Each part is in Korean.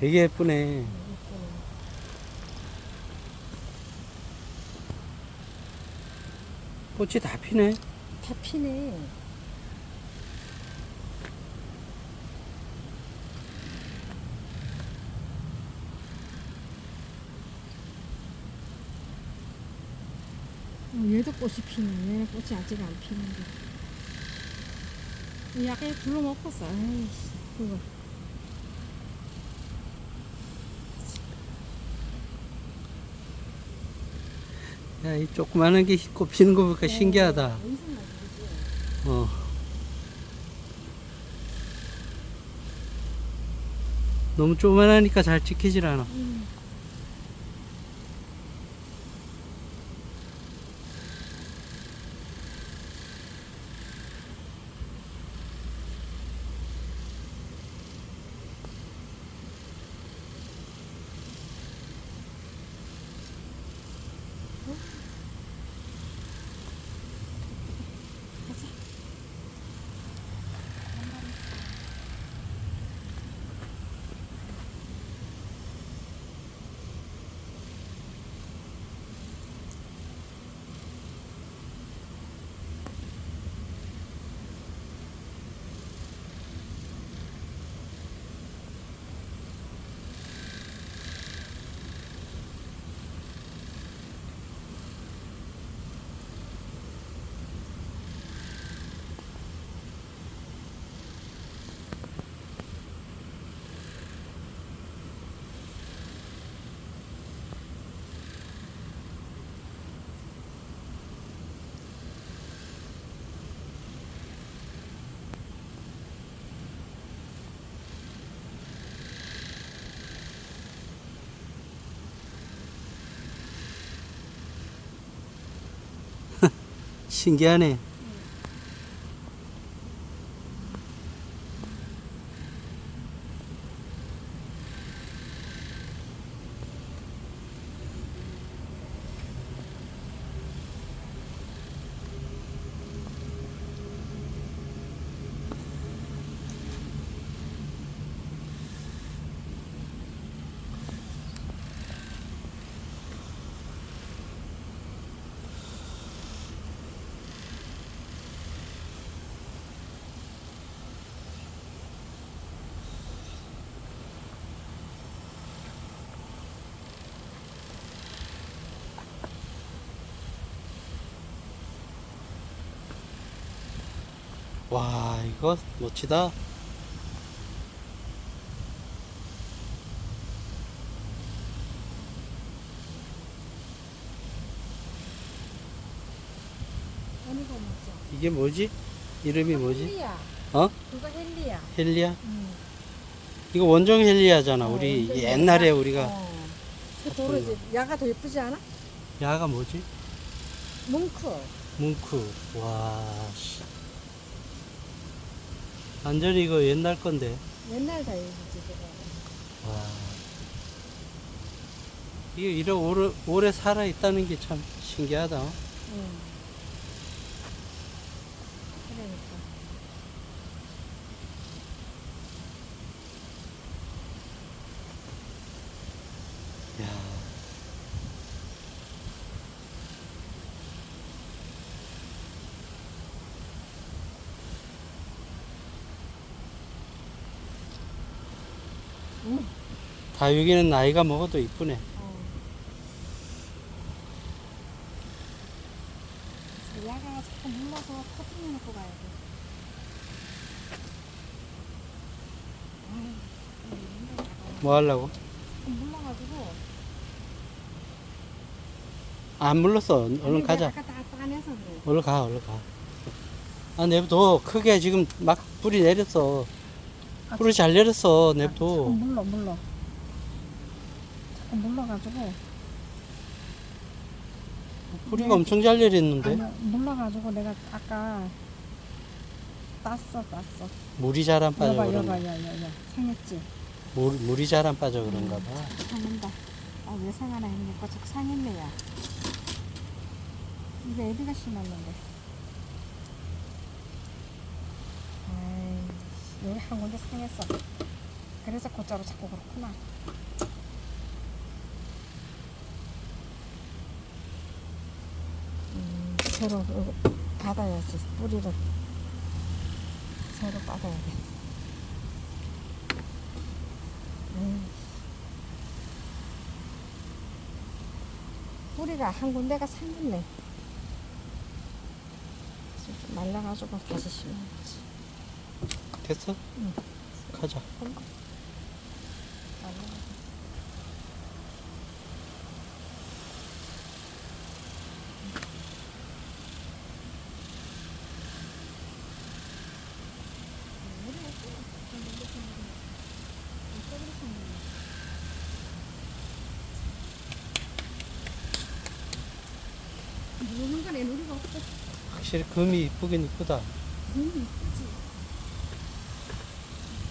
되게 예쁘네. 꽃이 다 피네. 다 피네. 어, 얘도 꽃이 피네. 얘는 꽃이 아직 안 피는데. 약간 둘러먹었어. 아이씨, 그거. 야, 이 조그마한 게꽃 피는 거 보니까 신기하다. 엄청 많이 피지. 어. 너무 조그만하니까 잘 찍히질 않아. 음. 신기하네. 와, 이거 멋지다. 이게 뭐지? 이름이 뭐지? 헬리야. 어? 그거 헬리야. 헬리아? 응. 이거 원종 헬리아잖아. 어, 우리 옛날에 야- 우리가 어. 그 도로지 야가 더 예쁘지 않아? 야가 뭐지? 뭉크. 뭉크. 와, 씨. 완전히 이거 옛날 건데. 옛날 다 예쁘지 그거. 와. 이게 이렇게 오래, 오래 살아 있다는 게 참 신기하다. 어? 응. 그러니까. 야. 응. 다육이는 나이가 먹어도 이쁘네. 어. 야가 자꾸 물러서 커팅해 놓고 가야 돼. 뭐 하려고? 물러가지고. 안 물렀어. 얼른 가자. 아까 다 따내서 그래. 얼른 가, 얼른 가. 아, 냅둬. 크게 지금 막 불이 내렸어. 불이 잘 내렸어. 자꾸 냅둬. 물러 물러. 자꾸 물러가지고. 불이가 엄청 잘 내렸는데. 아니 물러가지고 내가 아까 땄어 땄어. 물이 잘 안 빠져 여봐 그런가 여봐 여여여 상했지. 물, 물이 잘 안 빠져 그런가 봐. 상한다. 아왜 상하나 했니까 저 상했네 야. 이거 애비가 심었는데. 군데 상했어. 그래서 곧자로 자꾸 그렇구나. 음, 새로 이거 받아야지 뿌리를 새로 받아야 돼. 에이. 뿌리가 한 군데가. 그래서 좀 말라가지고 다시 심어야지. 됐어? 응. 가자. 말라가지고. 노는 건 애누리가 없어. 확실히 금이 이쁘긴 이쁘다. 너무 이쁘지.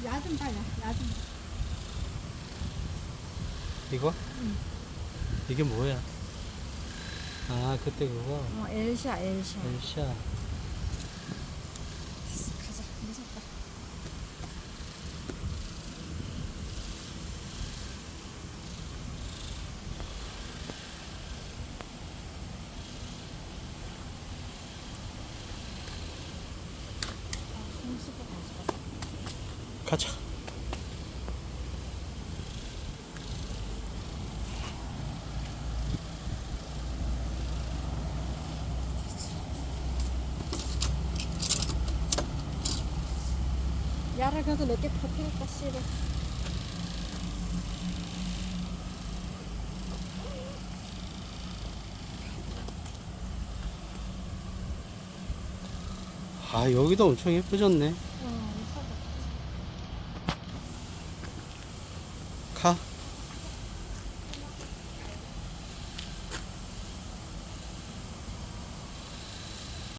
야좀 봐야, 야좀. 이거? 응. 이게 뭐야? 아, 그때 그거. 어, 엘샤, 엘샤. 엘샤. 가자, 무섭다. 아, 손 씻고 가자. 야를 그래도 몇개 퍼뜨렸다, 씨를. 아, 여기도 엄청 예뻐졌네. 어, 이쁘다. 가.